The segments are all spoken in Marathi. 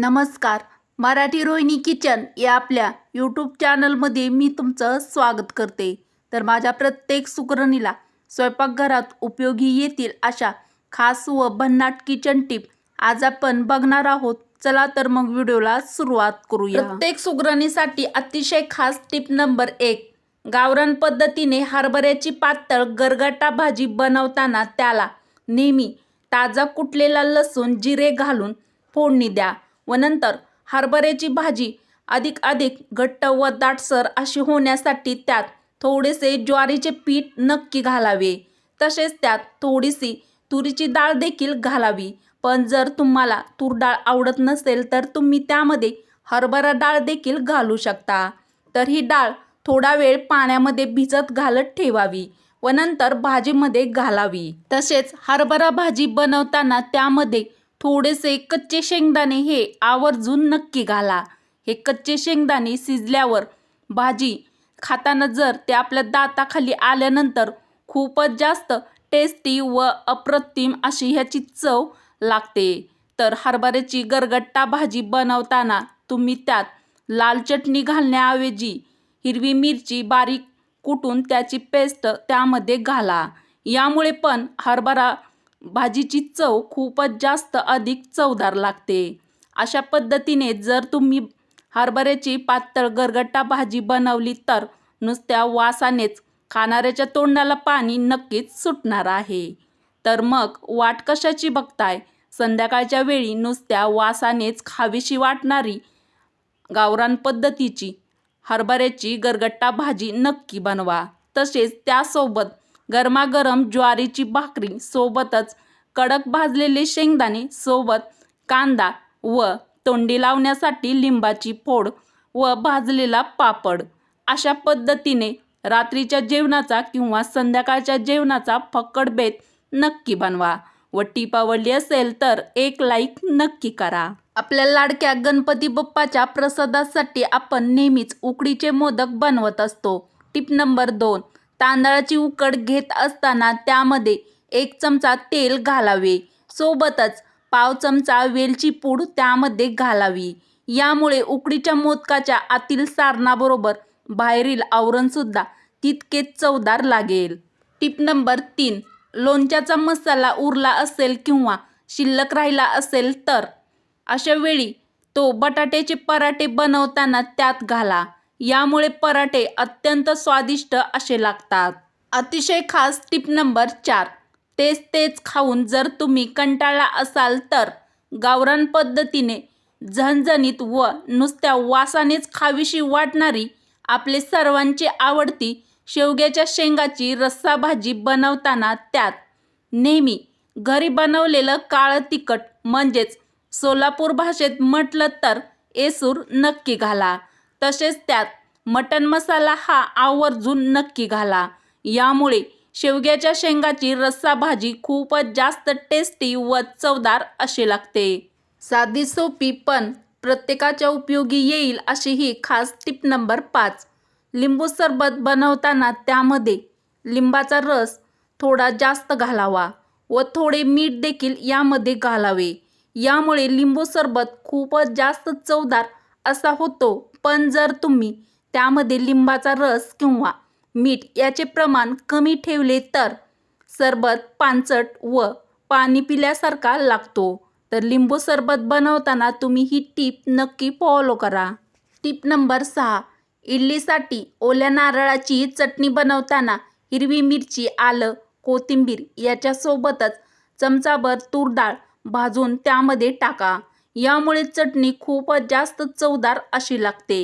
नमस्कार. मराठी रोहिणी किचन या आपल्या यूट्यूब चॅनलमध्ये मी तुमचं स्वागत करते. तर माझ्या प्रत्येक सुगरणीला स्वयंपाकघरात उपयोगी येतील अशा खास व भन्नाट किचन टिप आज आपण बघणार आहोत. चला तर मग व्हिडिओला सुरुवात करूया. प्रत्येक सुगरणीसाठी अतिशय खास टिप नंबर एक. गावरान पद्धतीने हरभऱ्याची पातळ गरगटा भाजी बनवताना त्याला नेहमी ताजा कुटलेला लसूण जिरे घालून फोडणी द्या. व नंतर हरभऱ्याची भाजी अधिक अधिक घट्ट व दाटसर अशी होण्यासाठी त्यात थोडेसे ज्वारीचे पीठ नक्की घालावे. तसेच त्यात थोडीशी तुरीची डाळ देखील घालावी. पण जर तुम्हाला तूर डाळ आवडत नसेल तर तुम्ही त्यामध्ये हरभरा डाळ देखील घालू शकता. तर ही डाळ थोडा वेळ पाण्यामध्ये भिजत घालत ठेवावी व नंतर भाजीमध्ये घालावी. तसेच हरभरा भाजी बनवताना त्यामध्ये थोडेसे कच्चे शेंगदाणे हे आवर्जून नक्की घाला. हे कच्चे शेंगदाणे शिजल्यावर भाजी खाताना जर ते आपल्या दाताखाली आल्यानंतर खूपच जास्त टेस्टी व अप्रतिम अशी ह्याची चव लागते. तर हरभऱ्याची गरगट्टा भाजी बनवताना तुम्ही त्यात लाल चटणी घालण्याऐवजी हिरवी मिरची बारीक कुटून त्याची पेस्ट त्यामध्ये घाला. यामुळे पण हरभरा भाजीची चव खूपच जास्त अधिक चवदार लागते. अशा पद्धतीने जर तुम्ही हरभऱ्याची पातळ गरगट्टा भाजी बनवली तर नुसत्या वासानेच खाणाऱ्याच्या तोंडाला पाणी नक्कीच सुटणार आहे. तर मग वाट कशाची बघताय? संध्याकाळच्या वेळी नुसत्या वासानेच खावीशी वाटणारी गावरान पद्धतीची हरभऱ्याची गरगट्टा भाजी नक्की बनवा. तसेच त्यासोबत गरमागरम ज्वारीची भाकरी सोबतच कडक भाजलेले शेंगदाणे सोबत कांदा व तोंडी लावण्यासाठी लिंबाची फोड व भाजलेला पापड. अशा पद्धतीने रात्रीच्या जेवणाचा किंवा संध्याकाळच्या जेवणाचा फक्कड बेत नक्की बनवा. व टीप आवडली असेल तर एक लाईक नक्की करा. आपल्या लाडक्या गणपती बाप्पाच्या प्रसादासाठी आपण नेहमीच उकडीचे मोदक बनवत असतो. टिप नंबर दोन तांदळाची उकड घेत असताना त्यामध्ये एक चमचा तेल घालावे. सोबतच पाव चमचा वेलची पूड त्यामध्ये घालावी. यामुळे उकडीच्या मोदकाच्या आतील सारणाबरोबर बाहेरील आवरणसुद्धा तितकेच चवदार लागेल. टिप नंबर तीन लोणच्याचा मसाला उरला असेल किंवा शिल्लक राहिला असेल तर? अशा वेळी तो बटाट्याचे पराठे बनवताना त्यात घाला. यामुळे पराठे अत्यंत स्वादिष्ट असे लागतात. अतिशय खास टिप नंबर चार. तेच तेच खाऊन जर तुम्ही कंटाळला असाल तर गावरान पद्धतीने झणझणीत व नुसत्या वासानेच खावीशी वाटणारी आपले सर्वांची आवडती शेवग्याच्या शेंगाची रस्सा भाजी बनवताना त्यात नेहमी घरी बनवलेलं काळं तिखट म्हणजेच सोलापूर भाषेत म्हटलं तर एसूर नक्की घाला. तसेच त्यात मटन मसाला हा आवर्जून नक्की घाला. यामुळे शेवग्याच्या शेंगाची रस्सा भाजी खूपच जास्त टेस्टी व चवदार अशी लागते. साधी सोपी पण प्रत्येकाच्या उपयोगी येईल अशी ही खास टिप नंबर पाच. लिंबू सरबत बनवताना त्यामध्ये लिंबाचा रस थोडा जास्त घालावा व थोडे मीठ देखील यामध्ये घालावे. यामुळे लिंबू सरबत खूपच जास्त चवदार असा होतो. पण जर तुम्ही त्यामध्ये लिंबाचा रस किंवा मीठ याचे प्रमाण कमी ठेवले तर सरबत पानचट व पाणी पिल्यासारखा लागतो. तर लिंबू सरबत बनवताना तुम्ही ही टीप नक्की फॉलो करा. टीप नंबर सहा इडलीसाठी ओल्या नारळाची चटणी बनवताना हिरवी मिरची आलं कोथिंबीर याच्यासोबतच चमचाभर तूर डाळ भाजून त्यामध्ये टाका. यामुळे चटणी खूपच जास्त चवदार अशी लागते.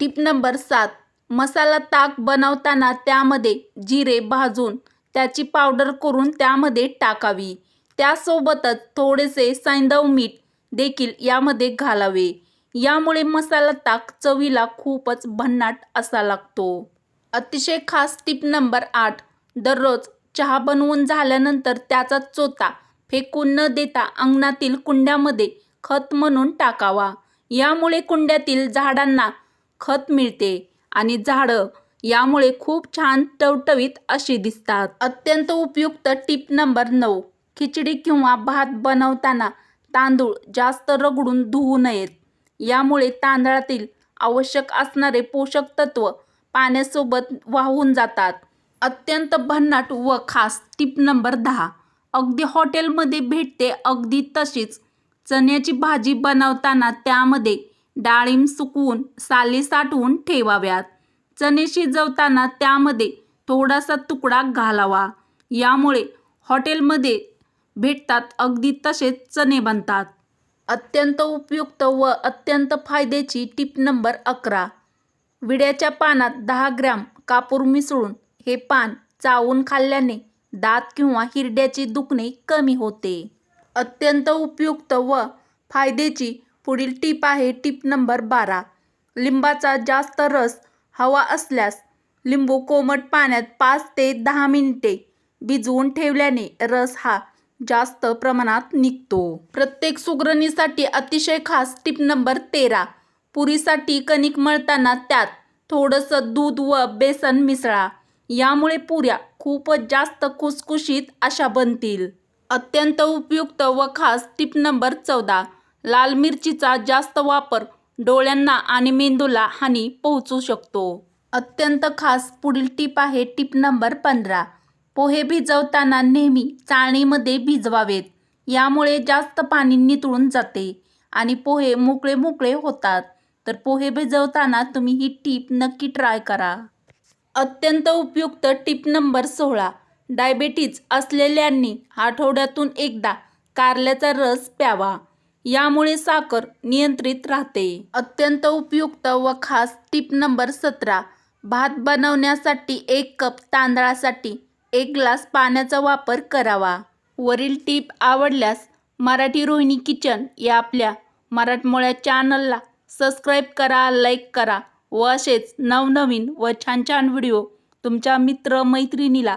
टिप नंबर सात. मसाला ताक बनवताना त्यामध्ये जिरे भाजून त्याची पावडर करून त्यामध्ये टाकावी. त्यासोबतच थोडेसे सैंदव मीठ देखील यामध्ये घालावे. यामुळे मसाला ताक चवीला खूपच भन्नाट असा लागतो. अतिशय खास टिप नंबर आठ. दररोज चहा बनवून झाल्यानंतर त्याचा चोता फेकून न देता अंगणातील कुंड्यामध्ये खत म्हणून टाकावा. यामुळे कुंड्यातील झाडांना खत मिळते आणि झाडं यामुळे खूप छान टवटवीत अशी दिसतात. अत्यंत उपयुक्त टिप नंबर नऊ. खिचडी किंवा भात बनवताना तांदूळ जास्त रगडून धुवू नयेत. यामुळे तांदळातील आवश्यक असणारे पोषक तत्व पाण्यासोबत वाहून जातात. अत्यंत भन्नाट व खास टिप नंबर दहा. अगदी हॉटेलमध्ये भेटते अगदी तशीच चण्याची भाजी बनवताना त्यामध्ये डाळिंब सुकवून साली साठवून ठेवाव्यात. चणे शिजवताना त्यामध्ये थोडासा तुकडा घालावा. यामुळे हॉटेलमध्ये भेटतात अगदी तसेच चणे बनतात. अत्यंत उपयुक्त व अत्यंत फायद्याची टिप नंबर अकरा. विड्याच्या पानात दहा ग्रॅम कापूर मिसळून हे पान चावून खाल्ल्याने दात किंवा हिरड्याचे दुखणे कमी होते. अत्यंत उपयुक्त व फायद्याची पुढील टीप आहे टीप नंबर बारा. लिंबाचा जास्त रस हवा असल्यास लिंबू कोमट पाण्यात पाच ते दहा मिनिटे भिजवून ठेवल्याने रस हा जास्त प्रमाणात निघतो. प्रत्येक सुगरणीसाठी अतिशय खास टिप नंबर तेरा. पुरीसाठी कणिक मळताना त्यात थोडंसं दूध व बेसन मिसळा. यामुळे पुऱ्या खूपच जास्त खुसखुशीत अशा बनतील. अत्यंत उपयुक्त व खास टिप नंबर चौदा. लाल मिरचीचा जास्त वापर डोळ्यांना आणि मेंदूला हानी पोहोचू शकतो. अत्यंत खास पुढील टिप आहे टिप नंबर पंधरा. पोहे भिजवताना नेहमी चाळणीमध्ये भिजवावेत. यामुळे जास्त पाणी नितळून जाते आणि पोहे मोकळे मोकळे होतात. तर पोहे भिजवताना तुम्ही ही टीप नक्की ट्राय करा. अत्यंत उपयुक्त टिप नंबर सोळा. डायबेटीज असलेल्यांनी आठवड्यातून एकदा कारल्याचा रस प्यावा. यामुळे साखर नियंत्रित राहते. अत्यंत उपयुक्त व खास टिप नंबर सतरा. भात बनवण्यासाठी एक कप तांदळासाठी एक ग्लास पाण्याचा वापर करावा. वरील टीप आवडल्यास मराठी रोहिणी किचन या आपल्या मराठमोळ्या चॅनलला सबस्क्राईब करा लाईक करा व असेच नवनवीन व छान छान व्हिडिओ तुमच्या मित्र मैत्रिणीला